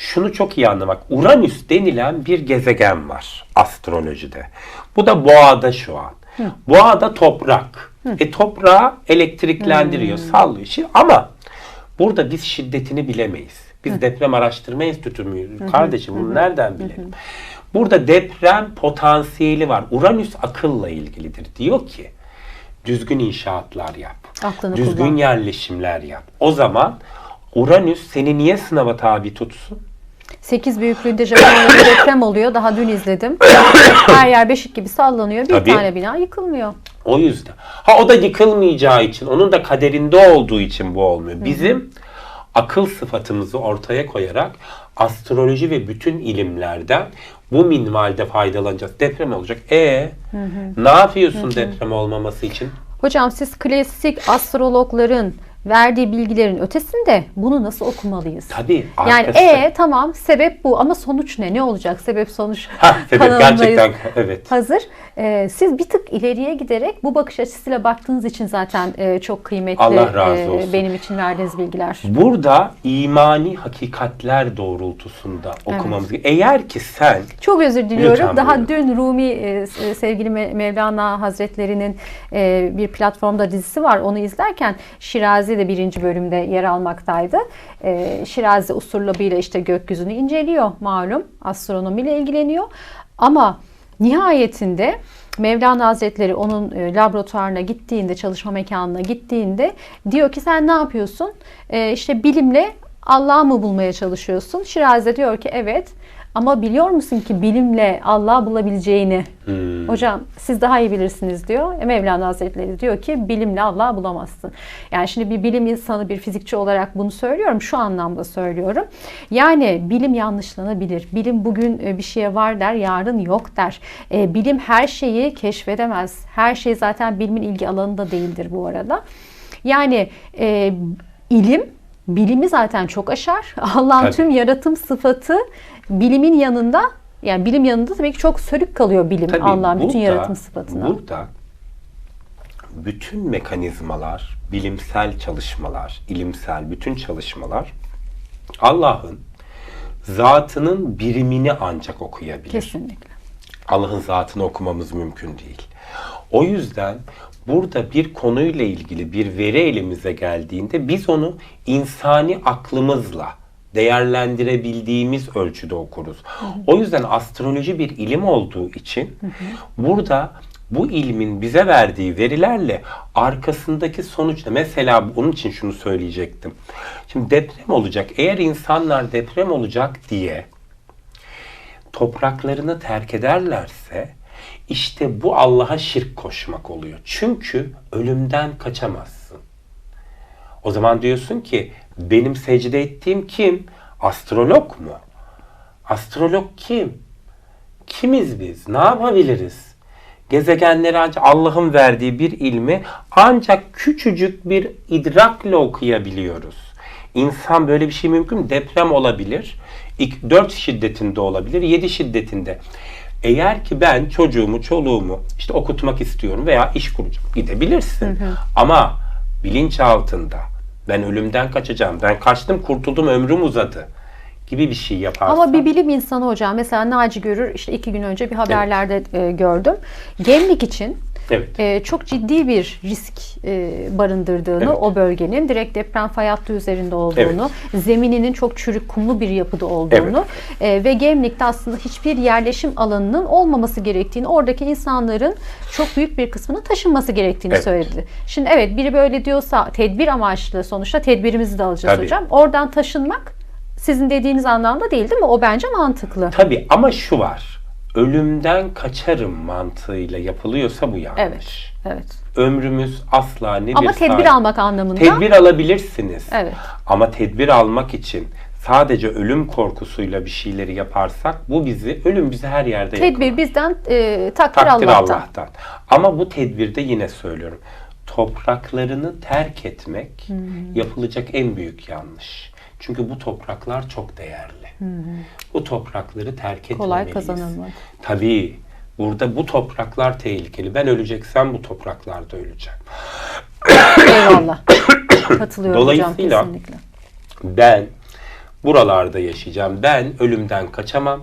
şunu çok iyi anlamak. Uranüs denilen bir gezegen var astrolojide. Bu da boğada şu an. Boğada toprak. E toprağı elektriklendiriyor, sallıyor. Şimdi, ama burada biz şiddetini bilemeyiz. Biz deprem araştırma enstitüsü müyüz? Kardeşim bunu nereden bilelim? Burada deprem potansiyeli var. Uranüs akılla ilgilidir. Diyor ki düzgün inşaatlar yap. Aklını düzgün kullan. yerleşimler yap. O zaman Uranüs seni niye sınava tabi tutsun? 8 büyüklüğünde Japonya'da deprem oluyor. Daha dün izledim. Her yer beşik gibi sallanıyor. Bir Tabii. tane bina yıkılmıyor. O yüzden. Ha o da yıkılmayacağı için, onun da kaderinde olduğu için bu olmuyor. Bizim akıl sıfatımızı ortaya koyarak astroloji ve bütün ilimlerden bu minvalde faydalanacağız. Deprem olacak. E ne yapıyorsun deprem olmaması için? Hocam siz klasik astrologların verdiği bilgilerin ötesinde bunu nasıl okumalıyız? Tabii. Yani arkası- e tamam sebep bu ama sonuç ne? Ne olacak? Sebep sonuç Ha, sebep gerçekten evet. Hazır. Ee, siz bir tık ileriye giderek bu bakış açısıyla baktığınız için zaten e, çok kıymetli Allah razı e, olsun. benim için verdiğiniz bilgiler. Burada imani hakikatler doğrultusunda okumamız gerekiyor. Eğer ki sen Çok özür diliyorum. Lütfen Daha buyurun. dün Rumi e, s- sevgili Me- Mevlana Hazretleri'nin e, bir platformda dizisi var. Onu izlerken Şirazi de birinci bölümde yer almaktaydı. E, Şirazi usurlabıyla işte gökyüzünü inceliyor malum. Astronomiyle ilgileniyor. Ama nihayetinde Mevlana Hazretleri onun e, laboratuvarına gittiğinde, çalışma mekanına gittiğinde diyor ki sen ne yapıyorsun? E, işte bilimle Allah'ı mı bulmaya çalışıyorsun? Şirazi diyor ki evet. Ama biliyor musun ki bilimle Allah bulabileceğini? Hmm. Hocam siz daha iyi bilirsiniz diyor. E, Mevlana Hazretleri diyor ki bilimle Allah bulamazsın. Yani şimdi bir bilim insanı, bir fizikçi olarak bunu söylüyorum. Şu anlamda söylüyorum. Yani bilim yanlışlanabilir. Bilim bugün e, bir şeye var der, yarın yok der. E, bilim her şeyi keşfedemez. Her şey zaten bilimin ilgi alanında değildir bu arada. Yani e, ilim bilimi zaten çok aşar. Allah'ın tüm yaratım sıfatı bilimin yanında yani bilim yanında tabii ki çok sönük kalıyor bilim Tabii Allah'ın bütün burada- yaratım sıfatına. Burada bütün mekanizmalar, bilimsel çalışmalar, ilimsel bütün çalışmalar Allah'ın zatının birimini ancak okuyabilir. Kesinlikle. Allah'ın zatını okumamız mümkün değil. O yüzden burada bir konuyla ilgili bir veri elimize geldiğinde biz onu insani aklımızla değerlendirebildiğimiz ölçüde okuruz. O yüzden astroloji bir ilim olduğu için burada bu ilmin bize verdiği verilerle arkasındaki sonuçta mesela onun için şunu söyleyecektim. Şimdi deprem olacak. Eğer insanlar deprem olacak diye topraklarını terk ederlerse işte bu Allah'a şirk koşmak oluyor. Çünkü ölümden kaçamazsın. O zaman diyorsun ki benim secde ettiğim kim? Astrolog mu? Astrolog kim? Kimiz biz? Ne yapabiliriz? Gezegenleri ancak Allah'ın verdiği bir ilmi ancak küçücük bir idrakle okuyabiliyoruz. İnsan böyle bir şey mümkün mü? Deprem olabilir. 4 şiddetinde olabilir, 7 şiddetinde. Eğer ki ben çocuğumu, çoluğumu işte okutmak istiyorum veya iş kuracağım. Gidebilirsin. Ama bilinç altında ben ölümden kaçacağım. Ben kaçtım, kurtuldum, ömrüm uzadı gibi bir şey yaparsan. Ama bir bilim insanı hocam mesela Naci Görür işte iki gün önce bir haberlerde e, gördüm. Gemlik için Evet. e, çok ciddi bir risk e, barındırdığını Evet. o bölgenin direkt deprem fay hattı üzerinde olduğunu, zemininin çok çürük kumlu bir yapıda olduğunu e, ve Gemlik'te aslında hiçbir yerleşim alanının olmaması gerektiğini, oradaki insanların çok büyük bir kısmının taşınması gerektiğini Evet. söyledi. Şimdi evet biri böyle diyorsa tedbir amaçlı sonuçta tedbirimizi de alacağız Tabii. hocam. Oradan taşınmak sizin dediğiniz anlamda değil değil mi? O bence mantıklı. Tabii ama şu var. Ölümden kaçarım mantığıyla yapılıyorsa bu yanlış. Evet. Evet. Ömrümüz asla ne Ama bir tedbir saat- almak anlamında Tedbir alabilirsiniz. Evet. Ama tedbir almak için sadece ölüm korkusuyla bir şeyleri yaparsak bu bizi ölüm bizi her yerde tedbir bizden e, takdir, Takdir Allah'tan. Allah'tan. Ama bu tedbirde yine söylüyorum. Topraklarını terk etmek Hmm. yapılacak en büyük yanlış. Çünkü bu topraklar çok değerli. Bu toprakları terk etmemeliyiz. Hmm. Kolay kazanılmaz. Tabii. Burada bu topraklar tehlikeli. Ben öleceksem bu topraklarda öleceğim. Eyvallah. Katılıyorum hocam Dolayısıyla- kesinlikle. Ben Buralarda yaşayacağım. Ben ölümden kaçamam.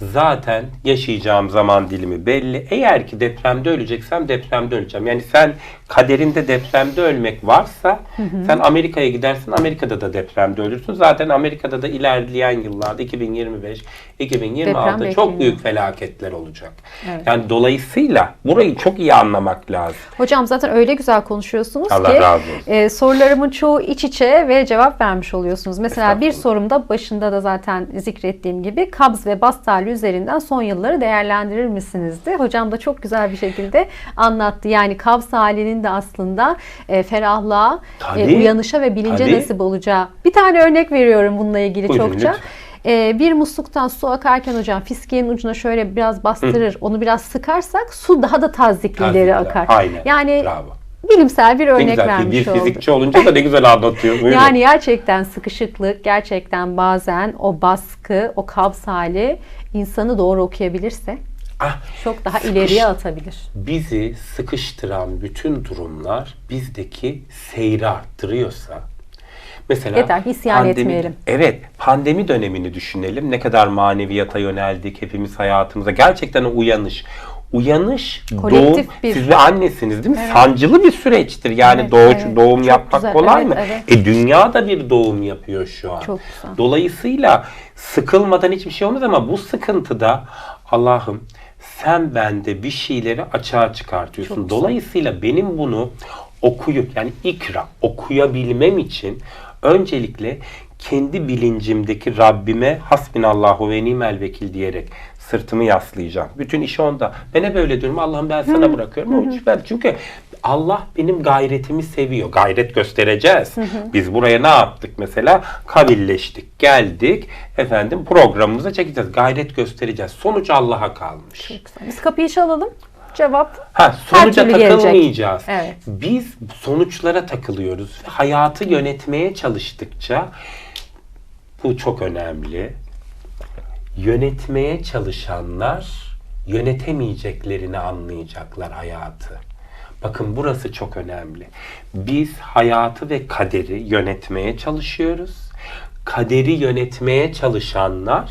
Zaten yaşayacağım zaman dilimi belli. Eğer ki depremde öleceksem depremde öleceğim. Yani sen kaderinde depremde ölmek varsa sen Amerika'ya gidersin Amerika'da da depremde ölürsün. Zaten Amerika'da da ilerleyen yıllarda 2025, 2026'da Deprem çok bekleniyor. büyük felaketler olacak. Evet. Yani dolayısıyla burayı çok iyi anlamak lazım. Hocam zaten öyle güzel konuşuyorsunuz Allah ki razı olsun. e, sorularımın çoğu iç içe ve cevap vermiş oluyorsunuz. Mesela bir sorumda başında da zaten zikrettiğim gibi kabz ve bast hali üzerinden son yılları değerlendirir misinizdi? Hocam da çok güzel bir şekilde anlattı. Yani kabz halinin de aslında e, ferahlığa, Tabii. e, uyanışa ve bilince Tabii. nasip olacağı. Bir tane örnek veriyorum bununla ilgili Buyurun, çokça. lütfen. E, bir musluktan su akarken hocam fiskenin ucuna şöyle biraz bastırır, onu biraz sıkarsak su daha da tazikli ileri Tazikler. akar. Aynen. Yani Bravo. bilimsel bir Ne örnek güzel. vermiş Bir oldu. fizikçi olunca da ne güzel anlatıyor. Buyurun. Yani gerçekten sıkışıklık, gerçekten bazen o baskı, o kabz hali insanı doğru okuyabilirse ah, çok daha Sıkış- ileriye atabilir. bizi sıkıştıran bütün durumlar bizdeki seyri arttırıyorsa mesela Yeter ki isyan etmeyelim. Evet, pandemi dönemini düşünelim. Ne kadar maneviyata yöneldik hepimiz hayatımıza. Gerçekten o uyanış. Uyanış, Kolektif doğum, bir- siz bir annesiniz değil mi? Sancılı bir süreçtir. Yani Evet, doğuş, evet. doğum Çok yapmak güzel. kolay Evet, mı? evet. E dünya da bir doğum yapıyor şu an. Çok güzel. Dolayısıyla sıkılmadan hiçbir şey olmaz ama bu sıkıntıda Allah'ım sen bende bir şeyleri açığa çıkartıyorsun. Çok güzel. Dolayısıyla benim bunu okuyup yani ikra okuyabilmem için öncelikle kendi bilincimdeki Rabbime hasbinallahu ve nimel vekil diyerek sırtımı yaslayacağım. Bütün işi onda. Ben hep öyle diyorum. Allah'ım ben sana bırakıyorum. Ben çünkü Allah benim gayretimi seviyor. Gayret göstereceğiz. Biz buraya ne yaptık mesela? Kavilleştik, geldik. Efendim programımıza çekeceğiz. Gayret göstereceğiz. Sonuç Allah'a kalmış. Biz kapıyı çalalım. Cevap Ha, sonuca türlü gelecek. takılmayacağız. Evet. Biz sonuçlara takılıyoruz. Hayatı yönetmeye çalıştıkça bu çok önemli. Yönetmeye çalışanlar yönetemeyeceklerini anlayacaklar hayatı. Bakın burası çok önemli. Biz hayatı ve kaderi yönetmeye çalışıyoruz. Kaderi yönetmeye çalışanlar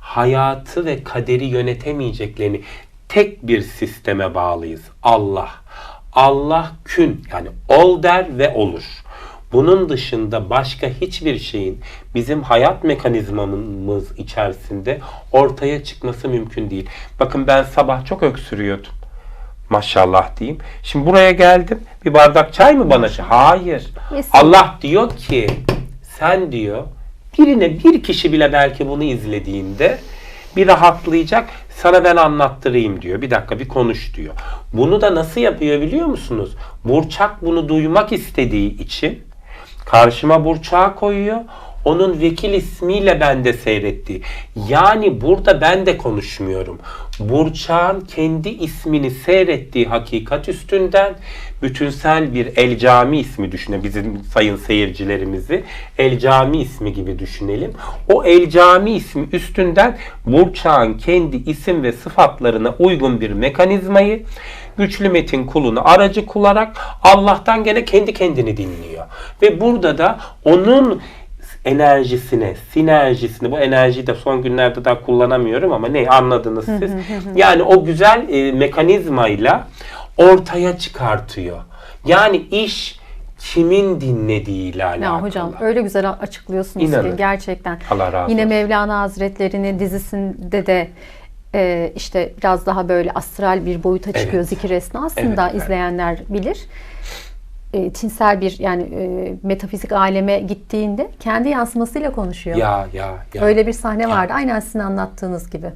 hayatı ve kaderi yönetemeyeceklerini tek bir sisteme bağlıyız. Allah. Allah kün yani ol der ve olur. Bunun dışında başka hiçbir şeyin bizim hayat mekanizmamız içerisinde ortaya çıkması mümkün değil. Bakın ben sabah çok öksürüyordum. Maşallah diyeyim. Şimdi buraya geldim. Bir bardak çay mı bana? Hayır. Allah diyor ki sen diyor birine bir kişi bile belki bunu izlediğinde bir rahatlayacak sana ben anlattırayım diyor. Bir dakika bir konuş diyor. Bunu da nasıl yapıyor biliyor musunuz? Burçak bunu duymak istediği için karşıma Burçak'ı koyuyor. Onun vekil ismiyle ben de seyrettiği. Yani burada ben de konuşmuyorum. Burçak'ın kendi ismini seyrettiği hakikat üstünden bütünsel bir El Cami ismi düşüne bizim sayın seyircilerimizi El Cami ismi gibi düşünelim. O El Cami ismi üstünden Burçak'ın kendi isim ve sıfatlarına uygun bir mekanizmayı güçlü metin kulunu aracı kularak Allah'tan gene kendi kendini dinliyor. Ve burada da onun enerjisine, sinerjisini, bu enerjiyi de son günlerde daha kullanamıyorum ama ne anladınız siz? Yani o güzel e, mekanizmayla ortaya çıkartıyor. Yani iş kimin dinlediğiyle alakalı. Ya hocam öyle güzel açıklıyorsunuz İnanın. ki gerçekten. Allah razı Yine. Mevlana Hazretleri'nin dizisinde de e, işte biraz daha böyle astral bir boyuta çıkıyor Evet. zikir esnasında Evet, evet. izleyenler bilir. E, tinsel bir yani e, metafizik aleme gittiğinde kendi yansımasıyla konuşuyor. Ya ya ya. Öyle bir sahne vardı. Aynen sizin anlattığınız gibi.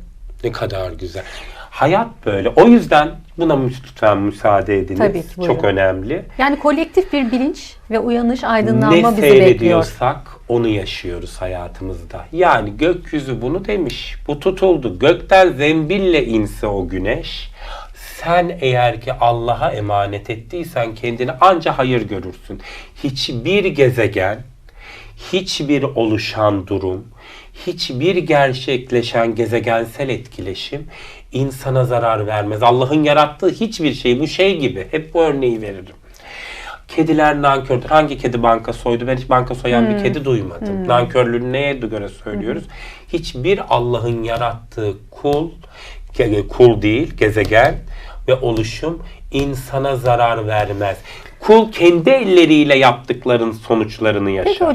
Ne kadar güzel. Hayat böyle. O yüzden buna lütfen müsaade ediniz. Tabii ki, buyurun. Çok önemli. Yani kolektif bir bilinç ve uyanış, ne aydınlanma bizi bekliyor. seyrediyorsak onu yaşıyoruz hayatımızda. Yani gökyüzü bunu demiş. Bu tutuldu. Gökten zembille inse o güneş. Sen eğer ki Allah'a emanet ettiysen kendini anca hayır görürsün. Hiçbir gezegen, hiçbir oluşan durum, hiçbir gerçekleşen gezegensel etkileşim insana zarar vermez. Allah'ın yarattığı hiçbir şey bu şey gibi. Hep bu örneği veririm. Kediler nankördür. Hangi kedi banka soydu? Ben hiç banka soyan hmm. bir kedi duymadım. Hmm. Nankörlüğünü neye göre söylüyoruz? Hmm. Hiçbir Allah'ın yarattığı kul, kul değil, gezegen ve oluşum insana zarar vermez. Kul kendi elleriyle yaptıklarının sonuçlarını yaşar. Peki